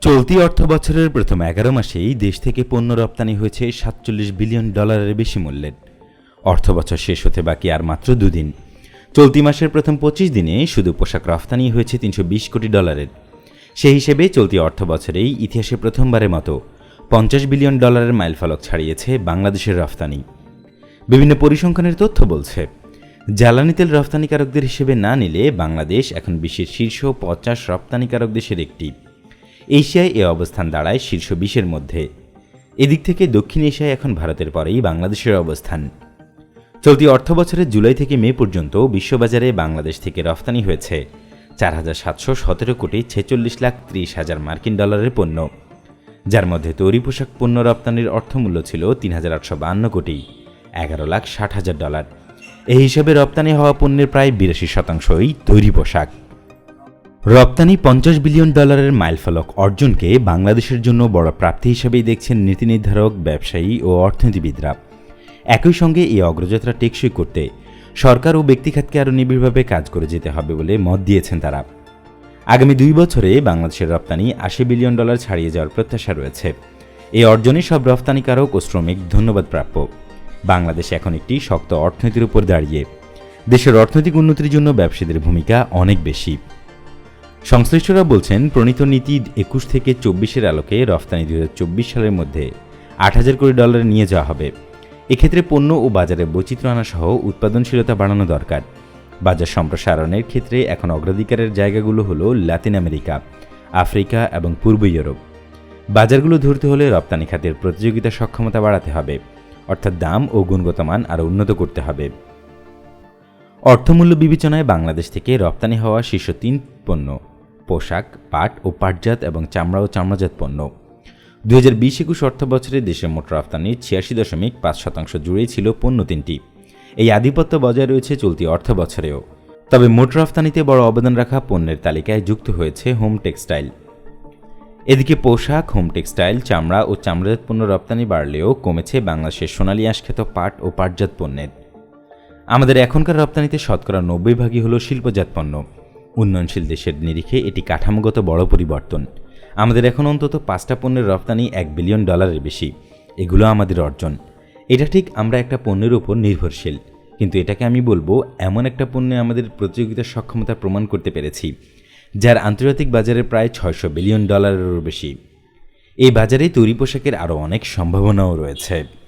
চলতি অর্থ বছরের প্রথম এগারো মাসেই দেশ থেকে পণ্য রপ্তানি হয়েছে সাতচল্লিশ বিলিয়ন ডলারের বেশি মূল্যের অর্থ বছর শেষ হতে বাকি আর মাত্র দুদিন। চলতি মাসের প্রথম পঁচিশ দিনে শুধু পোশাক রফতানি হয়েছে তিনশো বিশ কোটি ডলারের। সেই হিসেবে চলতি অর্থ বছরেই ইতিহাসে প্রথমবারের মতো পঞ্চাশ বিলিয়ন ডলারের মাইলফলক ছাড়িয়েছে বাংলাদেশের রফতানি। বিভিন্ন পরিসংখ্যানের তথ্য বলছে জ্বালানি তেল রপ্তানিকারকদের হিসেবে না নিলে বাংলাদেশ এখন বিশ্বের শীর্ষ পঞ্চাশ রপ্তানিকারক দেশের একটি। এশিয়ায় এ অবস্থান দাঁড়ায় শীর্ষ বিশের মধ্যে। এদিক থেকে দক্ষিণ এশিয়ায় এখন ভারতের পরেই বাংলাদেশের অবস্থান। চলতি অর্থ বছরের জুলাই থেকে মে পর্যন্ত বিশ্ববাজারে বাংলাদেশ থেকে রফতানি হয়েছে চার হাজার সাতশো সতেরো কোটি ছেচল্লিশ লাখ ত্রিশ হাজার মার্কিন ডলারের পণ্য। যার মধ্যে তৈরি পোশাক পণ্য রপ্তানির অর্থমূল্য ছিল তিন হাজার আটশো বান্ন কোটি, এগারো লাখ ষাট হাজার ডলার। এই হিসেবে রপ্তানি হওয়া পণ্যের প্রায় বিরাশি শতাংশই তৈরি পোশাক। রপ্তানি পঞ্চাশ বিলিয়ন ডলারের মাইলফলক অর্জনকে বাংলাদেশের জন্য বড় প্রাপ্তি হিসেবেই দেখছেন নীতি নির্ধারক, ব্যবসায়ী ও অর্থনীতিবিদরা। একই সঙ্গে এই অগ্রযাত্রা টেকসই করতে সরকার ও ব্যক্তিখাতকে আরও নিবিড়ভাবে কাজ করে যেতে হবে বলে মত দিয়েছেন তারা। আগামী দুই বছরে বাংলাদেশের রপ্তানি আশি বিলিয়ন ডলার ছাড়িয়ে যাওয়ার প্রত্যাশা রয়েছে। এই অর্জনে সব রপ্তানিকারক ও শ্রমিক ধন্যবাদ প্রাপ্য বাংলাদেশ এখন একটি শক্ত অর্থনীতির উপর দাঁড়িয়ে। দেশের অর্থনৈতিক উন্নতির জন্য ব্যবসায়ীদের ভূমিকা অনেক বেশি। সংশ্লিষ্টরা বলছেন, প্রণীত নীতি একুশ থেকে চব্বিশের আলোকে রফতানি দুই সালের মধ্যে আট হাজার কোটি ডলার নিয়ে যাওয়া হবে। এক্ষেত্রে পণ্য ও বাজারে বৈচিত্র্য আনা সহ উৎপাদনশীলতা বাড়ানো দরকার। বাজার সম্প্রসারণের ক্ষেত্রে এখন অগ্রাধিকারের জায়গাগুলো হলো লাতিন আমেরিকা, আফ্রিকা এবং পূর্ব ইউরোপ। বাজারগুলো ধরতে হলে রপ্তানি খাতের প্রতিযোগিতা সক্ষমতা বাড়াতে হবে। অর্থাৎ দাম ও গুণগত মান আরও উন্নত করতে হবে। অর্থমূল্য বিবেচনায় বাংলাদেশ থেকে রপ্তানি হওয়া শীর্ষ তিন পণ্য, পোশাক, পাট ও পাটজাত এবং চামড়া ও চামড়াজাত পণ্য। দু হাজার বিশ একুশ অর্থ বছরে দেশের মোট রপ্তানির ছিয়াশি দশমিক পাঁচ শতাংশ জুড়েই ছিল পণ্য তিনটি। এই আধিপত্য বজায় রয়েছে চলতি অর্থ বছরেও তবে মোট রফতানিতে বড় অবদান রাখা পণ্যের তালিকায় যুক্ত হয়েছে হোম টেক্সটাইল। এদিকে পোশাক হোম টেক্সটাইল চামড়া ও চামড়াজাত পণ্য রপ্তানি বাড়লেও কমেছে বাংলাদেশের সোনালী আঁশখ্যাত পাট ও পাটজাত পণ্যের। আমাদের এখনকার রপ্তানিতে শতকরা নব্বই ভাগই হল শিল্পজাত পণ্য। উন্নয়নশীল দেশের নিরিখে এটি কাঠামোগত বড় পরিবর্তন। আমাদের এখন অন্তত পাঁচটা পণ্যের রপ্তানি এক বিলিয়ন ডলারের বেশি। এগুলো আমাদের অর্জন। এটা ঠিক আমরা একটা পণ্যের উপর নির্ভরশীল। কিন্তু এটাকে আমি বলব, এমন একটা পণ্যে আমাদের প্রতিযোগিতার সক্ষমতা প্রমাণ করতে পেরেছি। যার আন্তর্জাতিক বাজারে প্রায় ছয়শো বিলিয়ন ডলারেরও বেশি। এই বাজারে তৈরি পোশাকের আরও অনেক সম্ভাবনাও রয়েছে।